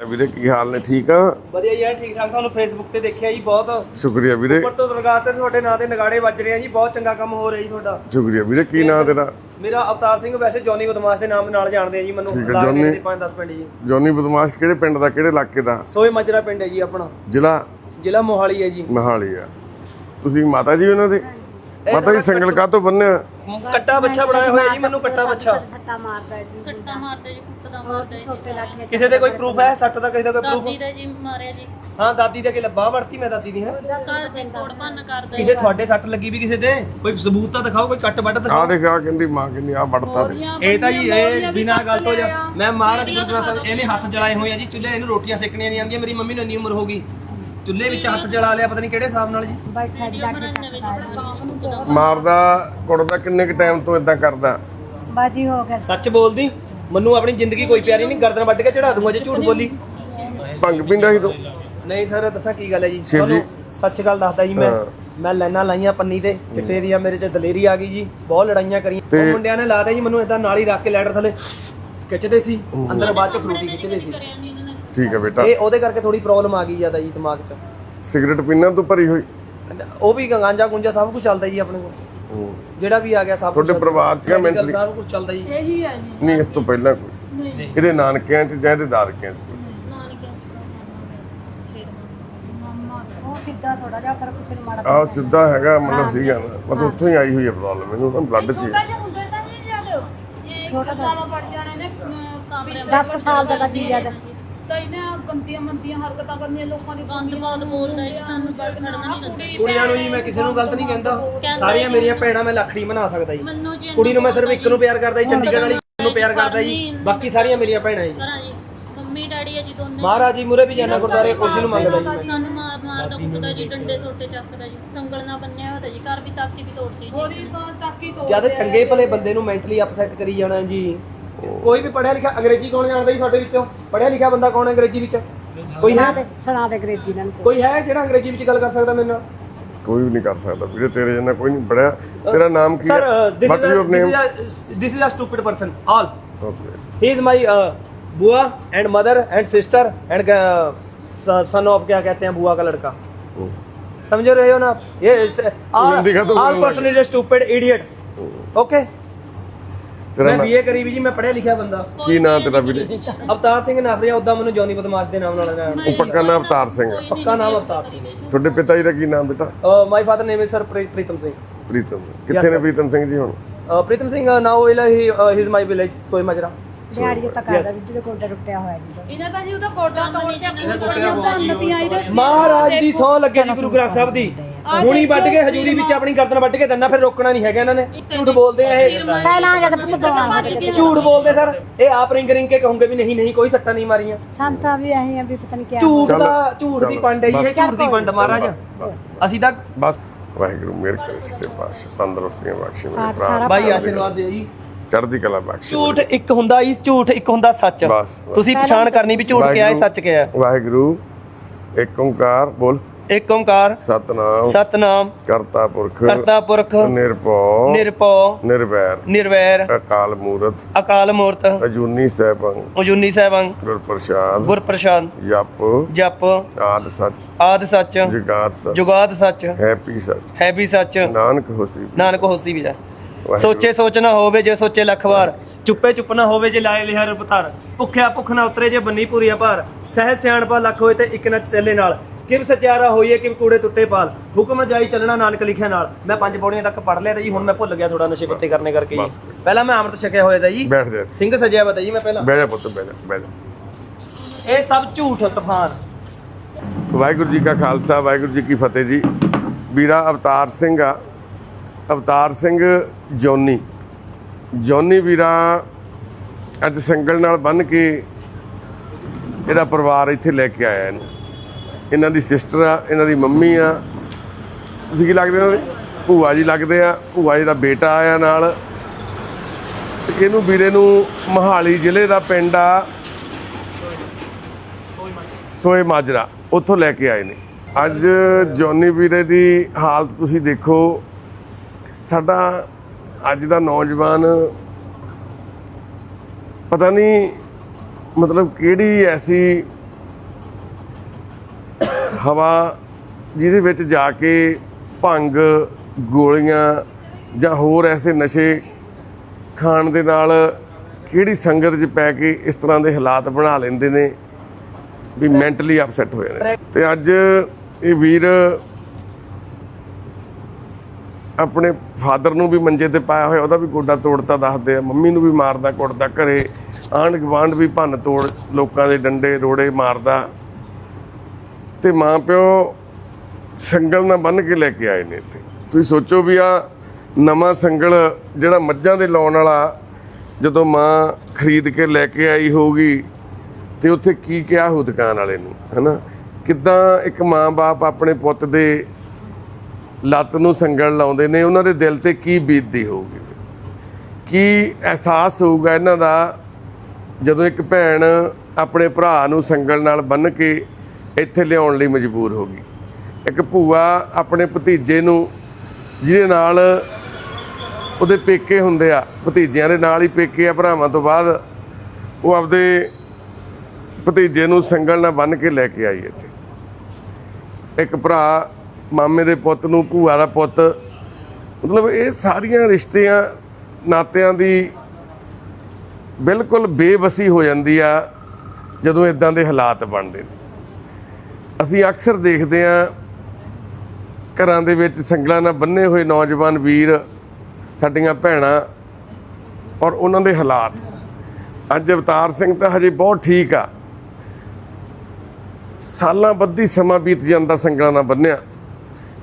ਵੀਰੇ ਕੀ ਹਾਲ ਨੇ? ਠੀਕ ਆ? ਵਧੀਆ ਯਾਰ ਠੀਕ ਠਾਕ ਤੁਹਾਨੂੰ ਫੇਸਬੁੱਕ ਤੇ ਦੇਖਿਆ ਜੀ ਬਹੁਤ। ਸ਼ੁਕਰੀਆ ਵੀਰੇ। ਉੱਪਰ ਤੋਂ ਦਰਗਾਹ ਤੇ ਤੁਹਾਡੇ ਨਾਂ ਤੇ ਨਗਾੜੇ ਵੱਜ ਰਹੇ ਆ ਜੀ ਬਹੁਤ ਚੰਗਾ ਕੰਮ ਹੋ ਰਿਹਾ ਜੀ ਤੁਹਾਡਾ। ਸ਼ੁਕਰੀਆ ਵੀਰੇ ਕੀ ਨਾਂ ਤੇਰਾ? ਮੇਰਾ ਅਵਤਾਰ ਸਿੰਘ ਵੈਸੇ ਜੌਨੀ ਬਦਮਾਸ਼ ਦੇ ਨਾਮ ਨਾਲ ਜਾਣਦੇ ਆ ਜੀ ਮੈਨੂੰ। ਠੀਕ ਹੈ, ਜੌਨੀ। ਦੇ 5-10 ਪਿੰਡ ਜੀ। ਜੋਨੀ ਬਦਮਾਸ਼ ਕਿਹੜੇ ਪਿੰਡ ਦਾ ਕਿਹੜੇ ਇਲਾਕੇ ਦਾ? ਸੋਏ ਮਜਰਾ ਪਿੰਡ ਹੈ ਜੀ ਆਪਣਾ। ਜ਼ਿਲ੍ਹਾ? ਜ਼ਿਲ੍ਹਾ ਮੋਹਾਲੀ ਹੈ ਜੀ। ਮਹਾਲੀ ਆ। ਤੁਸੀਂ ਮਾਤਾ ਜੀ ਉਹਨਾਂ ਦੇ? ਮਾਤਾ ਜੀ ਸੰਗਲ ਕਾਤੋਂ ਬੰਨਿਆ? ਕੱਟਾ ਬੱਚਾ ਬਣਾਇਆ ਹੋਇਆ ਜੀ ਮੈਨੂੰ ਕੱਟਾ ਬੱਚਾ ਸੱਟਾ ਮਾਰਦਾ ਜੀ। ਸੱਟਾ ਮਾਰਦਾ ਜੀ ਕੁੱਟਦਾ ਮਾਰਦਾ ਜੀ ਛੋਟੇ ਲਾਠੀਆਂ ਕਿਸੇ ਦੇ ਕੋਈ ਪ੍ਰੂਫ ਹੈ? ਸੱਟ ਦਾ ਕਿਸੇ ਦਾ ਕੋਈ ਦਾਦੀ ਪ੍ਰੂਫ ਦਾ ਜੀ ਮਾਰਿਆ ਜੀ। ਹਾਂ ਦਾਦੀ ਦੇ ਕਿ ਬਾਹ ਵੜਤੀ ਮੈਂ ਦਾਦੀ ਦੀ ਹੈ। ਘਰ ਦੇ ਤੋੜ ਭੰਨ ਕਰਦਾ ਜੀ। ਕਿਸੇ ਤੁਹਾਡੇ ਸੱਟ ਲੱਗੀ ਵੀ ਕਿਸੇ ਦੇ ਕੋਈ ਸਬੂਤ ਤਾਂ ਦਿਖਾਓ ਕੋਈ ਕੱਟ ਵੱਟ ਆ ਦਿਖਾਓ ਦੇਖ ਆ ਕਹਿੰਦੀ ਮਾਂ ਕਹਿੰਦੀ ਆ ਵੜਤਾ ਤੇ। ਇਹ ਤਾਂ ਜੀ ਇਹ ਬਿਨਾਂ ਗੱਲ ਤੋਂ ਜਾ ਮੈਂ ਮਹਾਰਾਜ ਗੁਰੂ ਗ੍ਰੰਥ ਸਾਹਿਬ ਇਹਨੇ ਹੱਥ ਜਲਾਏ ਹੋਏ ਆ ਜੀ ਚੁੱਲ੍ਹੇ ਇਹਨੂੰ ਰੋਟੀਆਂ ਸੇਕਣੀਆਂ ਨਹੀਂ ਆਉਂਦੀਆਂ ਮੇਰੀ ਮੰਮੀ ਨੂੰ ਇੰਨੀ ਉਮਰ ਹੋ ਗਈ। ਚੁੱਲ੍ਹੇ ਵਿੱਚ ਹੱਥ ਜਲਾ ਲਿਆ ਪਤਾ ਨਹੀਂ ਕਿਹੜੇ ਹਿਸਾਬ ਨਾਲ ਜੀ? ਬੈਠਾ ਜੀ ਲਾਠੀ ਚੱਕਦਾ ਮਾਰਦਾ ਕੁੱਟਦਾ ਕਿੰਨੇ ਕ ਟਾਈਮ ਤੋਂ ਇਦਾਂ ਕਰਦਾ? ਬਾਜੀ ਹੋ ਗਿਆ। ਸੱਚ ਬੋਲਦੀ? ਮੈਨੂੰ ਆਪਣੀ ਜ਼ਿੰਦਗੀ ਕੋਈ ਪਿਆਰੀ ਨਹੀਂ ਗਰਦਨ ਵੱਢ ਕੇ ਚੜਾ ਦੂੰਗਾ ਜੇ ਝੂਠ ਬੋਲੀ। ਭੰਗ ਪਿੰਦਾ ਸੀ ਤੂੰ? ਨਹੀਂ ਸਰ ਦੱਸਾਂ ਕੀ ਗੱਲ ਹੈ ਜੀ। ਤੁਹਾਨੂੰ ਸੱਚ ਗੱਲ ਦੱਸਦਾ ਜੀ ਮੈਂ। ਮੈਂ ਲਾਈਨਾਂ ਲਾਈਆਂ ਪੰਨੀ ਤੇ ਚਿੱਟੇ ਦੀਆਂ ਮੇਰੇ ਚ ਦਲੇਰੀ ਆ ਗਈ ਜੀ। ਬਹੁਤ ਲੜਾਈਆਂ ਕਰੀਆਂ। ਤੇ- ਉਹ ਮੁੰਡਿਆਂ ਨੇ ਲਾਦੇ ਜੀ ਮੈਨੂੰ ਇਦਾਂ ਨਾਲ ਹੀ ਰੱਖ ਕੇ ਲੈਡਰ ਥੱਲੇ ਖਿੱਚਦੇ ਸੀ। ਅੰਦਰ ਬਾਅਦ ਚ ਫਰੂਟੀ ਖਿੱਚਦੇ ਸੀ। ਠੀਕ ਹੈ ਬੇਟਾ। ਇਹ ਉਹਦੇ ਕਰਕੇ ਥੋੜੀ ਪ੍ਰੋਬਲਮ ਆ ਗਈ ਜ਼ਿਆਦਾ ਜੀ ਦਿਮਾਗ 'ਚ। ਸਿਗਰਟ ਪੀਣਾ ਤੋਂ ਭਰੀ ਹੋਈ। ਉਹ ਵੀ ਗਾਂਜਾ ਗੁੰਜਾ ਸਭ ਕੁਝ ਚੱਲਦਾ ਜੀ ਆਪਣੇ ਕੋਲ। ਜਿਹੜਾ ਵੀ ਆ ਗਿਆ ਸਭ ਤੁਹਾਡੇ ਪਰਿਵਾਰ ਚ ਮੈਂਟਲੀ ਸਭ ਕੁਝ ਚੱਲਦਾ ਜੀ। ਇਹੀ ਹੈ ਜੀ। ਨਹੀਂ ਇਸ ਤੋਂ ਪਹਿਲਾਂ ਕੋਈ। ਇਹਦੇ ਨਾਨਕਿਆਂ ਚ ਜਾਂ ਇਹਦੇ ਦਾਦਕਿਆਂ ਚ ਸਿੱਧਾ ਥੋੜਾ ਜਿਹਾ ਪਰ ਕਿਸੇ ਨੂੰ। ਮਾੜਾ ਆਹ ਸਿੱਧਾ ਹੈਗਾ ਮਤਲਬ ਸੀਗਾ ਬਸ ਉੱਥੋਂ ਹੀ ਆਈ ਹੋਈ ਹੈ ਪ੍ਰੋਬਲਮ ਇਹਨੂੰ ਨਾ ਬਲੱਡ ਚ ਹੀ ਹੈ। ਇਹ ਛੋਟਾ ਸਾਲਾ ਪੜ ਜਾਣੇ ਨੇ ਅਮ, ਕਮਰੇ 10 ਸਾਲ ਦਾ ਤਾਂ ਜੀ। ਜਦ ਤਾਂ ਇਹਨੇ ਗੰਦੀਆਂ ਮੰਦੀਆਂ ਹਰਕਤਾਂ ਕਰਨੀਆਂ ਲੋਕਾਂ ਦੀ ਗੰਦ ਬਹੁਤ ਬੋਲਦਾ ਜੀ ਸਾਨੂੰ ਚੜ ਖੜਨਾ ਨਹੀਂ ਦਿੰਦੇ। ਕੁੜੀਆਂ ਨੂੰ ਜੀ ਮੈਂ ਕਿਸੇ ਨੂੰ ਗਲਤ ਨਹੀਂ ਕਹਿੰਦਾ। ਸਾਰੀਆਂ ਮੇਰੀਆਂ ਭੈਣਾਂ ਮੈਂ ਲੱਖੜੀ ਬਣਾ ਸਕਦਾ ਜੀ। ਮੈਨੂੰ ਜੀ ਕੁੜੀ ਨੂੰ ਮੈਂ ਸਿਰਫ ਇੱਕ ਨੂੰ ਪਿਆਰ ਕਰਦਾ ਜੀ ਚੰਡੀਗੜ੍ਹ ਵਾਲੀ ਨੂੰ ਪਿਆਰ ਕਰਦਾ ਜੀ। ਬਾਕੀ ਸਾਰੀਆਂ ਮੇਰੀਆਂ ਭੈਣਾਂ ਜੀ। ਕਰਾਂ ਜੀ। ਮੰਮੀ ਡੈਡੀ ਹੈ ਜੀ ਦੋਨੇ। ਮਹਾਰਾਜ ਜੀ ਮੂਰੇ ਵੀ ਜਾਣਾ ਗੁਰਦਾਰੇ ਕੁਰਸੀ ਨੂੰ ਮੰਗਦਾ ਜੀ। ਮੈਂ ਸਾਨੂੰ ਮਾਰ ਮਾਰਦਾ ਕੁੱਟਦਾ ਜੀ ਡੰਡੇ ਸੋਟੇ ਚੱਕਦਾ ਜੀ। ਸੰਗਲ ਨਾਲ ਬੰਨਿਆ ਹੋਇਆ ਤਾ ਜੀ ਘਰ ਵੀ ਤਾਕੀ ਵੀ ਤੋੜਦੀ ਜੀ ਉਹਦੀ ਤਾਂ ਤਾਕੀ ਤੋਂ ਜਦ ਚੰਗੇ ਭਲੇ ਬੰਦੇ ਨੂੰ ਮੈਂਟਲੀ ਅਪਸੈਟ ਕਰੀ ਜਾਣਾ ਜੀ ਕੋਈ ਵੀ ਪੜਿਆ ਲਿਖਿਆ ਅੰਗਰੇਜ਼ੀ ਕੌਣ ਜਾਣਦਾ ਜੀ ਤੁਹਾਡੇ ਵਿੱਚੋਂ ਪੜਿਆ ਲਿਖਿਆ ਬੰਦਾ ਕੌਣ ਹੈ ਅੰਗਰੇਜ਼ੀ ਵਿੱਚ ਕੋਈ ਸੁਣਾ ਹੈ ਦੇ ਸੁਣਾ ਦੇ ਅੰਗਰੇਜ਼ੀ ਨਾਲ ਕੋਈ ਹੈ ਜਿਹੜਾ ਅੰਗਰੇਜ਼ੀ ਵਿੱਚ ਗੱਲ ਕਰ ਸਕਦਾ ਮੇਰੇ ਨਾਲ ਕੋਈ ਵੀ ਨਹੀਂ ਕਰ ਸਕਦਾ ਵੀਰੇ ਤੇਰੇ ਜਿੰਨਾ ਕੋਈ ਨਹੀਂ ਪੜਿਆ ਤੇਰਾ ਨਾਮ ਕੀ ਸਰ ਹੈ this what your name is this is a stupid person all okay he is my uh, bua and mother and sister and son of क्या कहते हैं बुआ का लड़का समझ रहे हो ना आप ये हिंदी का तो ऑल बोलना person is stupid idiot okay ਤੇਰਾ ਮੈਂ ਨਾਂ- ਬੀਏ ਕਰੀ ਵੀ ਜੀ ਮੈਂ ਪੜਿਆ ਲਿਖਿਆ ਬੰਦਾ। ਕੀ ਨਾਂ ਤੇਰਾ ਵੀਰੇ? ਅਵਤਾਰ ਸਿੰਘ ਨਾਫਰੀਆ ਉਦਾਂ ਮੈਨੂੰ ਜੌਨੀ ਬਦਮਾਸ਼ ਦੇ ਨਾਮ ਨਾਲ ਜਾਣਦੇ। ਉਹ ਪੱਕਾ ਨਾਮ ਅਵਤਾਰ ਸਿੰਘ। ਪੱਕਾ ਨਾਮ ਅਵਤਾਰ ਸਿੰਘ ਤੁਹਾਡੇ ਪਿਤਾ ਜੀ ਦਾ ਕੀ ਨਾਮ ਬੇਟਾ? My father name is sir Pritam Singh. Pritam ਕਿੱਥੇ ਨੇ ਪ੍ਰੀਤਮ ਸਿੰਘ ਜੀ ਹੁਣ? Pritam Singh now ਇਲਾ he he is my village Soi Majra. ਤੱਕ ਆਦਾ ਟੁੱਟਿਆ ਹੋਇਆ ਜੀ। ਇਹਨਾਂ ਉਹਦਾ ਤੋੜ ਮਹਾਰਾਜ ਦੀ ਸੌ ਲੱਗੇ ਜੀ ਗੁਰੂ ਗ੍ਰੰਥ ਸਾਹਿਬ ਦੀ। ਹੁਣੀ ਵੱਢ ਕੇ ਹਜੂਰੀ ਵਿੱਚ ਆਪਣੀ ਗਰਦਨ ਵੱਢ ਕੇ ਦੰਨਾ ਫਿਰ ਰੋਕਣਾ ਨਹੀਂ ਹੈਗਾ ਇਹਨਾਂ ਨੇ। ਝੂਠ ਬੋਲਦੇ ਆ ਇਹ। ਪਹਿਲਾਂ ਜਦ ਪੁੱਤ ਪਵਾਵਾਂ ਝੂਠ ਬੋਲਦੇ ਸਰ। ਇਹ ਆਪ ਰਿੰਗ ਰਿੰਗ ਕੇ ਕਹੋਗੇ ਵੀ ਨਹੀਂ ਨਹੀਂ ਕੋਈ ਸੱਟਾਂ ਨਹੀਂ ਮਾਰੀਆਂ। ਸੰਤਾਂ ਵੀ ਆਏ ਆ ਵੀ ਪਤਾ ਨਹੀਂ ਕਿਆ ਝੂਠ ਦਾ ਝੂਠ ਦੀ ਪੰਡ ਹੈ ਜੀ ਇਹ। ਝੂਠ ਦੀ ਪੰਡ ਮਹਾਰਾਜ। ਅਸੀਂ ਤਾਂ ਬਸ। ਵਾਹਿਗੁਰੂ ਮਿਹਰ ਕਰੇ ਸੱਚੇ ਪਾਤਸ਼ਾਹ ਤੰਦਰੁਸਤੀਆਂ ਬਖਸ਼ੇ ਮੇਰੇ ਹਾਂ, ਭਰਾ। ਬਾਈ ਆਸ਼ੀਰਵਾਦ ਦਿਓ ਜੀ। ਚੜ੍ਹਦੀ ਕਲਾ ਬਖਸ਼ੇ ਝੂਠ ਇੱਕ ਹੁੰਦਾ ਜੀ ਝੂਠ ਇੱਕ ਹੁੰਦਾ ਸੱਚ। ਤੁਸੀਂ ਪਛਾਣ ਕਰਨੀ ਵੀ ਝੂਠ ਕਿਹਾ ਹੈ ਸੱਚ ਕਿਹਾ। ਹੈ ਵਾਹਿਗੁਰੂ ਇੱਕ ਓੰਕਾਰ ਬੋਲ। ਇੱਕ ਓੰਕਾਰ ਸਤਨਾਮ। ਸਤਨਾਮ। ਕਰਤਾ ਪੁਰਖ ਕਰਤਾ ਪੁਰਖ ਨਿਰਭਉ। ਨਿਰਭਉ। ਨਿਰਵੈਰ। ਨਿਰਵੈਰ। ਅਕਾਲ ਮੂਰਤ। ਅਕਾਲ ਮੂਰਤ। ਅਜੂਨੀ ਸੈਭੰ। ਉਜੂਨੀ ਸਹਿਬੰ ਗੁਰ ਪ੍ਰਸਾਦ ਗੁਰ ਪ੍ਰਸਾਦ ਜਪ। ਜਪ। ਆਦ ਸੱਚ। ਆਦ ਸੱਚ। ਜਗਾਤ ਸੱਚ। ਜੁਗਾਦ ਸੱਚ। ਹੈਪੀ ਸੱਚ। ਹੈ ਵੀ ਸੱਚ। ਨਾਨਕ ਹੋਸੀ ਨਾਨਕ ਹੋਸੀ ਵੀ ਜਾ। ਸੋਚੇ ਸੋਚ ਨਾ ਹੋਵੇ ਜੇ ਸੋਚੇ ਲੱਖ ਵਾਰ। ਚੁੱਪੇ ਚੁੱਪ ਨਾ ਹੋਵੇ ਜੇ ਲਾਏ ਲਿਹਰ ਪਤਾਰ ਭੁੱਖਿਆ ਭੁੱਖ ਨਾ ਉਤਰੇ ਜੇ ਬੰਨੀ ਪੂਰੀਆ ਭਾਰ ਸਹਿ ਸਿਆਣਪਾ ਲੱਖ ਹੋਏ ਤੇ ਇੱਕ ਨਚ ਸੇਲੇ ਨਾਲ। ਕਿਵ ਸਚਿਆਰਾ ਹੋਈਏ ਕਿਵ ਕੂੜੇ ਟੁੱਟੇ ਪਾਲ। ਹੁਕਮ ਜਾਈ ਚੱਲਣਾ ਨਾਨਕ ਲਿਖਿਆ ਨਾਲ। ਮੈਂ ਪੰਜ ਪੌੜੀਆਂ ਤੱਕ ਪੜ ਲਿਆ ਤਾਂ ਜੀ ਹੁਣ ਮੈਂ ਭੁੱਲ ਗਿਆ ਥੋੜਾ ਨਸ਼ੇ ਪੱਤੇ ਕਰਨੇ ਕਰਕੇ ਜੀ। ਪਹਿਲਾਂ ਮੈਂ ਅੰਮ੍ਰਿਤ ਛਕਿਆ ਹੋਇਆ ਤਾਂ ਜੀ। ਬੈਠ ਜਾ ਸਿੰਘ ਸਜਿਆ ਬਤਾ ਜੀ ਮੈਂ ਪਹਿਲਾਂ। ਬਹਿ ਜਾ ਪੁੱਤ ਬਹਿ ਜਾ ਬਹਿ ਜਾ। ਇਹ ਸਭ ਝੂਠ ਤੂਫਾਨ। ਵਾਹਿਗੁਰੂ ਜੀ ਕਾ ਖਾਲਸਾ ਵਾਹਿਗੁਰੂ ਜੀ ਕੀ ਫਤਿਹ ਜੀ। ਵੀਰਾ ਅਵਤਾਰ ਸਿੰਘ ਆ। ਅਵਤਾਰ ਸਿੰਘ ਜੋਨੀ। ਜੋਨੀ ਵੀਰਾ ਅੱਜ ਸੰਗਲ ਨਾਲ ਬੰਨ ਕੇ ਇਹਦਾ ਪਰਿਵਾਰ ਇੱਥੇ ਲੈ ਕੇ ਆਇਆ ਇਹਨੂੰ। ਇਹਨਾਂ ਦੀ ਸਿਸਟਰ ਆ, ਇਹਨਾਂ ਦੀ ਮੰਮੀ ਆ। ਤੁਸੀਂ ਕੀ ਲੱਗਦੇ ਹੋ ਭੂਆ ਜੀ ਲੱਗਦੇ ਆ, ਭੂਆ ਜੀ ਦਾ ਬੇਟਾ ਆਇਆ ਨਾਲ। ਇਹਨੂੰ ਵੀਰੇ ਨੂੰ ਮਹਾਲੀ ਜ਼ਿਲ੍ਹੇ ਦਾ ਪਿੰਡ ਆ ਸੋਏ ਮਾਜਰਾ, ਉੱਥੋਂ ਲੈ ਕੇ ਆਏ ਨੇ। ਅੱਜ ਜੌਨੀ ਵੀਰੇ ਦੀ ਹਾਲਤ ਤੁਸੀਂ ਦੇਖੋ, ਸਾਡਾ ਅੱਜ ਦਾ ਨੌਜਵਾਨ ਪਤਾ ਨਹੀਂ ਮਤਲਬ ਕਿਹੜੀ ਐਸੀ ਹਵਾ ਜਿਹਦੇ ਵਿੱਚ ਜਾ ਕੇ ਭੰਗ, ਗੋਲੀਆਂ ਜਾਂ ਹੋਰ ਐਸੇ ਨਸ਼ੇ ਖਾਣ ਦੇ ਨਾਲ ਕਿਹੜੀ ਸੰਗਤ 'ਚ ਪੈ ਕੇ ਇਸ ਤਰ੍ਹਾਂ ਦੇ ਹਾਲਾਤ ਬਣਾ ਲੈਂਦੇ ਨੇ ਵੀ ਮੈਂਟਲੀ ਅਪਸੈਟ ਹੋਏ ਨੇ? ਤੇ ਅੱਜ ਇਹ ਵੀਰ ਆਪਣੇ ਫਾਦਰ ਨੂੰ ਵੀ ਮੰਜੇ ਤੇ ਪਾਇਆ ਹੋਇਆ, ਉਹਦਾ ਵੀ ਗੋਡਾ ਤੋੜਤਾ ਦੱਸਦੇ ਆ, ਮੰਮੀ ਨੂੰ ਵੀ ਮਾਰਦਾ ਕੁੱਟਦਾ, ਘਰੇ ਆਂਢ ਗੁਆਂਢ ਵੀ ਭੰਨ ਤੋੜ ਲੋਕਾਂ ਦੇ ਡੰਡੇ ਰੋੜੇ ਮਾਰਦਾ। ਤੇ ਮਾਂ ਪਿਓ ਸੰਗਲ ਨਾਲ ਬੰਨ ਕੇ ਲੈ ਕੇ ਆਏ ਨੇ ਇੱਥੇ। ਤੁਸੀਂ ਸੋਚੋ ਵੀ ਆ ਨਵਾਂ ਸੰਗਲ ਜਿਹੜਾ ਮੱਝਾਂ ਦੇ ਲਾਉਣ ਵਾਲਾ ਜਦੋਂ ਮਾਂ ਖਰੀਦ ਕੇ ਲੈ ਕੇ ਆਈ ਹੋਊਗੀ ਤੇ ਉੱਥੇ ਕੀ ਕਿਹਾ ਹੋ ਦੁਕਾਨ ਵਾਲੇ ਨੂੰ, ਹਨਾ? ਕਿੱਦਾਂ ਇੱਕ ਮਾਂ-ਬਾਪ ਆਪਣੇ ਪੁੱਤ ਦੇ ਲੱਤ ਨੂੰ ਸੰਗਲ ਲਾਉਂਦੇ ਨੇ, ਉਹਨਾਂ ਦੇ ਦਿਲ ਤੇ ਕੀ ਬੀਤਦੀ ਹੋਊਗੀ? ਕੀ ਅਹਿਸਾਸ ਹੋਊਗਾ ਇਹਨਾਂ ਦਾ ਜਦੋਂ ਇੱਕ ਭੈਣ ਆਪਣੇ ਭਰਾ ਨੂੰ ਸੰਗਲ ਨਾਲ ਬੰਨ੍ਹ ਕੇ ਇੱਥੇ ਲਿਆਉਣ ਲਈ ਮਜਬੂਰ ਹੋ ਗਈ। ਇੱਕ ਭੂਆ ਆਪਣੇ ਭਤੀਜੇ ਨੂੰ, ਜਿਹਦੇ ਨਾਲ ਉਹਦੇ ਪੇਕੇ ਹੁੰਦੇ ਆ, ਭਤੀਜਿਆਂ ਦੇ ਨਾਲ ਹੀ ਪੇਕੇ ਆ, ਭਰਾਵਾਂ ਤੋਂ ਬਾਅਦ ਉਹ ਆਪਦੇ ਭਤੀਜੇ ਨੂੰ ਸੰਗਲ ਨਾਲ ਬੰਨ੍ਹ ਕੇ ਲੈ ਕੇ ਆਈ ਇੱਥੇ। ਇੱਕ ਭਰਾ ਮਾਮੇ ਦੇ ਪੁੱਤ ਨੂੰ, ਭੂਆ ਦਾ ਪੁੱਤ, ਮਤਲਬ ਇਹ ਸਾਰੀਆਂ ਰਿਸ਼ਤਿਆਂ, ਨਾਤਿਆਂ ਦੀ ਬਿਲਕੁਲ ਬੇਬਸੀ ਹੋ ਜਾਂਦੀ ਆ, ਜਦੋਂ ਇਦਾਂ ਦੇ ਹਾਲਾਤ ਬਣਦੇ ਨੇ। ਅਸੀਂ ਅਕਸਰ ਦੇਖਦੇ ਆ ਘਰਾਂ ਦੇ ਵਿੱਚ ਸੰਗਲਾਂ ਨਾਲ ਬੰਨੇ ਹੋਏ ਨੌਜਵਾਨ ਵੀਰ, ਸਾਡੀਆਂ ਭੈਣਾਂ ਔਰ ਉਹਨਾਂ ਦੇ ਹਾਲਾਤ। ਅੱਜ ਅਵਤਾਰ ਸਿੰਘ ਤਾਂ ਹਜੇ ਬਹੁਤ ਠੀਕ ਆ। ਸਾਲਾਂ ਬੱਧੀ ਸਮਾਂ ਬੀਤ ਜਾਂਦਾ ਸੰਗਲਾਂ ਨਾਲ ਬੰਨਿਆ।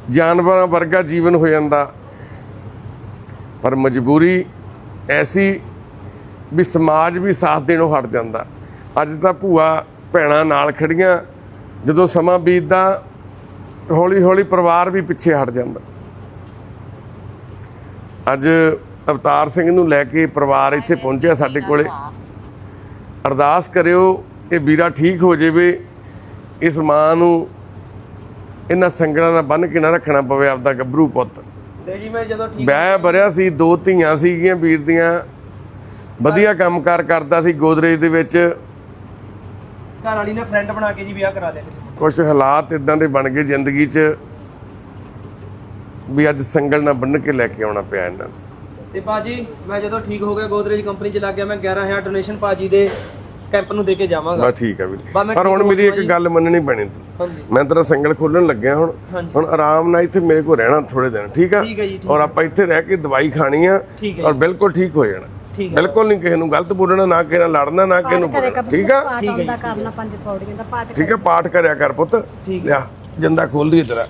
ਜਾਨਵਰਾਂ ਵਰਗਾ ਜੀਵਨ ਹੋ ਜਾਂਦਾ। ਪਰ ਮਜਬੂਰੀ ਐਸੀ ਵੀ ਸਮਾਜ ਵੀ ਸਾਥ ਦੇਣੋਂ ਹਟ ਜਾਂਦਾ। ਅੱਜ ਤਾਂ ਭੂਆ ਭੈਣਾਂ ਨਾਲ ਖੜੀਆਂ। ਜਦੋਂ ਸਮਾਂ ਬੀਤਦਾ ਹੌਲੀ ਹੌਲੀ ਪਰਿਵਾਰ ਵੀ ਪਿੱਛੇ ਹਟ ਜਾਂਦਾ। ਅੱਜ ਅਵਤਾਰ ਸਿੰਘ ਨੂੰ ਲੈ ਕੇ ਪਰਿਵਾਰ ਇੱਥੇ ਪਹੁੰਚਿਆ ਸਾਡੇ ਕੋਲੇ। ਅਰਦਾਸ ਕਰਿਓ ਇਹ ਵੀਰਾ ਠੀਕ ਹੋ ਜਾਵੇ ਇਸ ਮਾਂ ਨੂੰ ਇਹਨਾਂ ਸੰਗਲਾਂ ਨਾਲ ਬੰਨ ਕੇ ਨਾ ਰੱਖਣਾ ਪਵੇ ਆਪਦਾ ਗੱਭਰੂ ਪੁੱਤ। ਜੀ ਮੈਂ ਜਦੋਂ ਠੀਕ ਵਿਆਹ ਬਰਿਆ ਸੀ ਦੋ ਧੀਆਂ ਸੀਗੀਆਂ ਵੀਰ ਦੀਆਂ। ਵਧੀਆ ਕੰਮਕਾਰ ਕਰਦਾ ਸੀ ਗੋਦਰੇਜ ਦੇ ਵਿੱਚ। ਘਰ ਵਾਲੀ ਨੇ ਫਰੈਂਡ ਬਣਾ ਕੇ ਜੀ ਵਿਆਹ ਕਰਾ ਲਿਆ ਕਿਸੇ ਕੁਝ ਹਾਲਾਤ ਇਦਾਂ ਦੇ ਬਣ ਗਏ ਜ਼ਿੰਦਗੀ 'ਚ ਵੀ ਅੱਜ ਸੰਗਲ ਨਾਲ ਬੰਨ ਕੇ ਲੈ ਕੇ ਆਉਣਾ ਪਿਆ ਇਹਨਾਂ ਨੂੰ। ਤੇ ਬਾਜੀ ਮੈਂ ਜਦੋਂ ਠੀਕ ਹੋ ਗਿਆ ਗੋਦਰੇਜ ਕੰਪਨੀ ਚ ਲੱਗ ਗਿਆ ਮੈਂ 11000 ਡੋਨੇਸ਼ਨ ਬਾਜੀ ਦੇ ਕੈਂਪ ਨੂੰ ਦੇ ਕੇ ਜਾਵਾਂਗਾ। ਬਸ ਠੀਕ ਆ ਵੀਰੇ ਬਸ ਮੈਂ ਪਰ ਹੁਣ ਠੀਕ ਮੇਰੀ ਇੱਕ ਗੱਲ ਮੰਨਣੀ ਪੈਣੀ ਤੂੰ ਹਾਂਜੀ। ਮੈਂ ਤੇਰਾ ਸੰਗਲ ਖੋਲਣ ਲੱਗਿਆ ਹੁਣ। ਹਾਂਜੀ। ਹੁਣ ਆਰਾਮ ਨਾਲ ਇੱਥੇ ਮੇਰੇ ਕੋਲ ਰਹਿਣਾ ਥੋੜੇ ਦਿਨ ਠੀਕ ਆ? ਠੀਕ ਹੈ ਜੀ, ਠੀਕ ਔਰ ਆਪਾਂ ਇੱਥੇ ਰਹਿ ਕੇ ਦਵਾਈ ਖਾਣੀ ਆ ਠੀਕ ਹੈ ਔਰ ਬਿਲਕੁਲ ਠੀਕ ਹੋ ਜਾਣਾ। ਠੀਕ ਹੈ। ਬਿਲਕੁਲ ਨਹੀਂ ਕਿਸੇ ਨੂੰ ਗਲਤ ਬੋਲਣਾ ਨਾ ਕਿਸੇ ਨਾਲ ਲੜਨਾ ਨਾ ਕਿਸੇ ਨੂੰ ਬੋਲਣਾ। ਠੀਕ ਆ? ਪਾਠ ਆਉਂਦਾ ਕਰਨਾ ਪੰਜ ਪੌੜੀਆਂ ਦਾ ਪਾਠ ਠੀਕ ਹੈ ਪਾਠ ਕਰਿਆ ਕਰ ਪੁੱਤ। ਠੀਕ। ਲਿਆ ਜਿੰਦਾ ਖੋਲ ਦੀ ਤੇਰਾ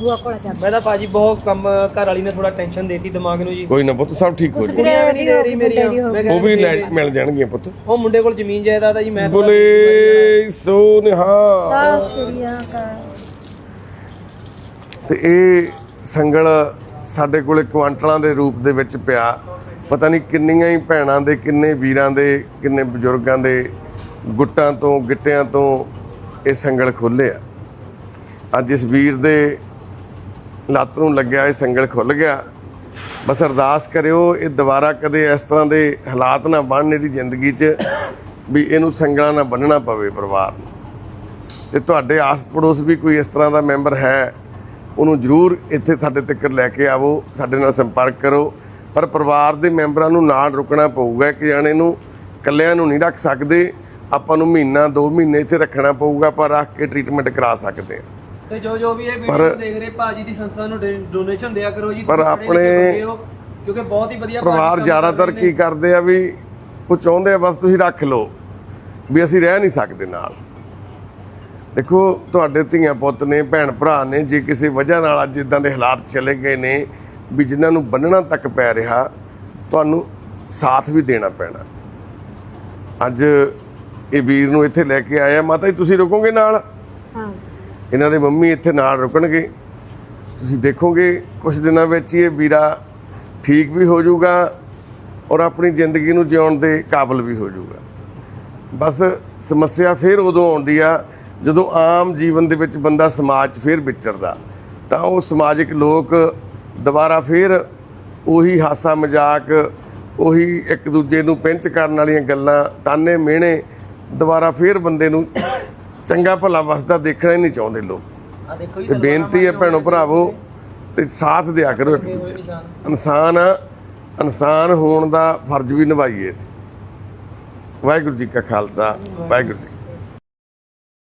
ਬੂਆ ਕੋਲ ਜਾ। ਮੈਂ ਤਾਂ ਬਾਜੀ ਬਹੁਤ ਕੰਮ ਘਰ ਵਾਲੀ ਨੇ ਥੋੜਾ ਟੈਨਸ਼ਨ ਦੇਤੀ ਦਿਮਾਗ ਨੂੰ ਜੀ। ਕੋਈ ਨਾ ਪੁੱਤ ਸਭ ਠੀਕ ਹੋ ਜਾਊ। ਕੁੜੀਆਂ ਵੀ ਨਹੀਂ ਦੇ ਰਹੀ ਮੇਰੀਆਂ। ਮੈਂ ਉਹ ਵੀ ਲੈ- ਮਿਲ ਜਾਣਗੀਆਂ ਪੁੱਤ। ਉਹ ਮੁੰਡੇ ਕੋਲ ਜ਼ਮੀਨ ਜਾਇਦਾਦ ਆ ਜੀ ਮੈਂ ਥੋੜ੍ਹਾ- ਬੋਲੇ ਸੋ ਨਿਹਾਲ ਸਤਿ ਸ੍ਰੀ ਅਕਾਲ ਤੇ ਇਹ ਸੰਗਲ ਸਾਡੇ ਕੋਲੇ ਕੁਆਂਟਲਾਂ ਦੇ ਰੂਪ ਦੇ ਵਿੱਚ ਪਿਆ। ਪਤਾ ਨਹੀਂ ਕਿੰਨੀਆਂ ਹੀ ਭੈਣਾਂ ਦੇ, ਕਿੰਨੇ ਵੀਰਾਂ ਦੇ, ਕਿੰਨੇ ਬਜ਼ੁਰਗਾਂ ਦੇ ਗੁੱਟਾਂ ਤੋਂ, ਗਿੱਟਿਆਂ ਤੋਂ ਇਹ ਸੰਗਲ ਖੁੱਲੇ ਆ। ਅੱਜ ਇਸ ਵੀਰ ਦੇ ਲੱਤ ਨੂੰ ਲੱਗਿਆ, ਇਹ ਸੰਗਲ ਖੁੱਲ ਗਿਆ। ਬਸ ਅਰਦਾਸ ਕਰਿਓ, ਇਹ ਦੁਬਾਰਾ ਕਦੇ ਇਸ ਤਰ੍ਹਾਂ ਦੇ ਹਾਲਾਤ ਨਾ ਬਣਨ ਇਹਦੀ ਜ਼ਿੰਦਗੀ 'ਚ, ਵੀ ਇਹਨੂੰ ਸੰਗਲਾਂ ਨਾਲ ਬੰਨਣਾ ਪਵੇ ਪਰਿਵਾਰ ਨੂੰ। ਤੇ ਤੁਹਾਡੇ ਆਸ ਪੜੋਸ ਵੀ ਕੋਈ ਇਸ ਤਰ੍ਹਾਂ ਦਾ ਮੈਂਬਰ ਹੈ ਉਹਨੂੰ ਜ਼ਰੂਰ ਇੱਥੇ ਸਾਡੇ ਤੱਕ ਲੈ ਕੇ ਆਵੋ ਸਾਡੇ ਨਾਲ ਸੰਪਰਕ ਕਰੋ। ਪਰ ਪਰਿਵਾਰ ਦੇ ਮੈਂਬਰਾਂ ਨੂੰ ਨਾਲ ਰੁਕਣਾ ਪਊਗਾ ਕਿ ਜਾਣੇ ਨੂੰ ਇਕੱਲਿਆਂ ਨੂੰ ਨਹੀਂ ਰੱਖ ਸਕਦੇ। ਆਪਾਂ ਨੂੰ ਮਹੀਨਾ 2 ਮਹੀਨੇ ਇੱਥੇ ਰੱਖਣਾ ਪਊਗਾ ਪਰ ਰੱਖ ਕੇ ਟ੍ਰੀਟਮੈਂਟ ਕਰਾ ਸਕਦੇ ਹਾਂ। ਤੇ ਜੋ ਜੋ ਵੀ ਇਹ ਵੀਡੀਓ ਦੇਖ ਰਹੇ ਭਾਜੀ ਦੀ ਸੰਸਥਾ ਨੂੰ ਡੋਨੇਸ਼ਨ ਦਿਆ ਕਰੋ ਜੀ ਪਰ ਆਪਣੇ ਕਿਉਂਕਿ ਬਹੁਤ ਹੀ ਵਧੀਆ ਪਰਿਵਾਰ ਜ਼ਿਆਦਾਤਰ ਕੀ। ਕਰਦੇ ਆ ਵੀ ਉਹ ਚਾਹੁੰਦੇ ਆ ਬਸ ਤੁਸੀਂ ਰੱਖ ਲਓ ਵੀ ਅਸੀਂ ਰਹਿ ਨਹੀਂ ਸਕਦੇ ਨਾਲ। ਦੇਖੋ ਤੁਹਾਡੇ ਧੀਆਂ ਪੁੱਤ ਨੇ ਭੈਣ ਭਰਾ ਨੇ ਜੇ ਕਿਸੇ ਵਜ੍ਹਾ ਨਾਲ ਅੱਜ ਇਦਾਂ ਦੇ ਹਾਲਾਤ ਚਲੇ ਗਏ ਨੇ ਵੀ ਜਿਨ੍ਹਾਂ ਨੂੰ ਬੰਨਣਾ ਤੱਕ ਪੈ ਰਿਹਾ ਤੁਹਾਨੂੰ ਸਾਥ ਵੀ ਦੇਣਾ ਪੈਣਾ। ਅੱਜ ਇਹ ਵੀਰ ਨੂੰ ਇੱਥੇ ਲੈ ਕੇ ਆਇਆ ਮਾਤਾ ਜੀ ਤੁਸੀਂ ਰੁਕੋਗੇ ਨਾਲ? ਹਾਂ। ਇਹਨਾਂ ਦੇ ਮੰਮੀ ਇੱਥੇ ਨਾਲ ਰੁਕਣਗੇ। ਤੁਸੀਂ ਦੇਖੋਗੇ ਕੁਝ ਦਿਨਾਂ ਵਿੱਚ ਇਹ ਵੀਰਾ ਠੀਕ ਵੀ ਹੋ ਜਾਊਗਾ ਔਰ ਆਪਣੀ ਜ਼ਿੰਦਗੀ ਨੂੰ ਜਿਉਣ ਦੇ ਕਾਬਿਲ ਵੀ ਹੋ ਜਾਊਗਾ। ਬਸ ਸਮੱਸਿਆ ਫਿਰ ਉਦੋਂ ਆਉਂਦੀ ਆ ਜਦੋਂ ਆਮ ਜੀਵਨ ਦੇ ਵਿੱਚ ਬੰਦਾ ਸਮਾਜ 'ਚ ਫਿਰ ਵਿਚਰਦਾ ਤਾਂ ਉਹ ਸਮਾਜਿਕ ਲੋਕ ਦੁਬਾਰਾ ਫਿਰ ਉਹੀ ਹਾਸਾ ਮਜ਼ਾਕ ਉਹੀ ਇੱਕ ਦੂਜੇ ਨੂੰ ਪਿੰਚ ਕਰਨ ਵਾਲੀਆਂ ਗੱਲਾਂ ਤਾਨੇ ਮਿਹਣੇ ਦੁਬਾਰਾ ਫਿਰ ਬੰਦੇ ਨੂੰ ਚੰਗਾ ਭਲਾ ਵਸਦਾ ਦੇਖਣਾ ਹੀ ਨਹੀਂ ਚਾਹੁੰਦੇ ਲੋਕ। ਤੇ ਬੇਨਤੀ ਹੈ ਭੈਣੋ ਭਰਾਵੋ ਤੇ ਸਾਥ ਦਿਆ ਕਰੋ ਇੱਕ ਦੂਜੇ ਨੂੰ। ਇਨਸਾਨ ਆ, ਇਨਸਾਨ ਹੋਣ ਦਾ ਫਰਜ਼ ਵੀ ਨਿਭਾਈਏ ਵਾਹਿਗੁਰੂ ਜੀ ਕਾ ਖਾਲਸਾ ਵਾਹਿਗੁਰੂ ਜੀ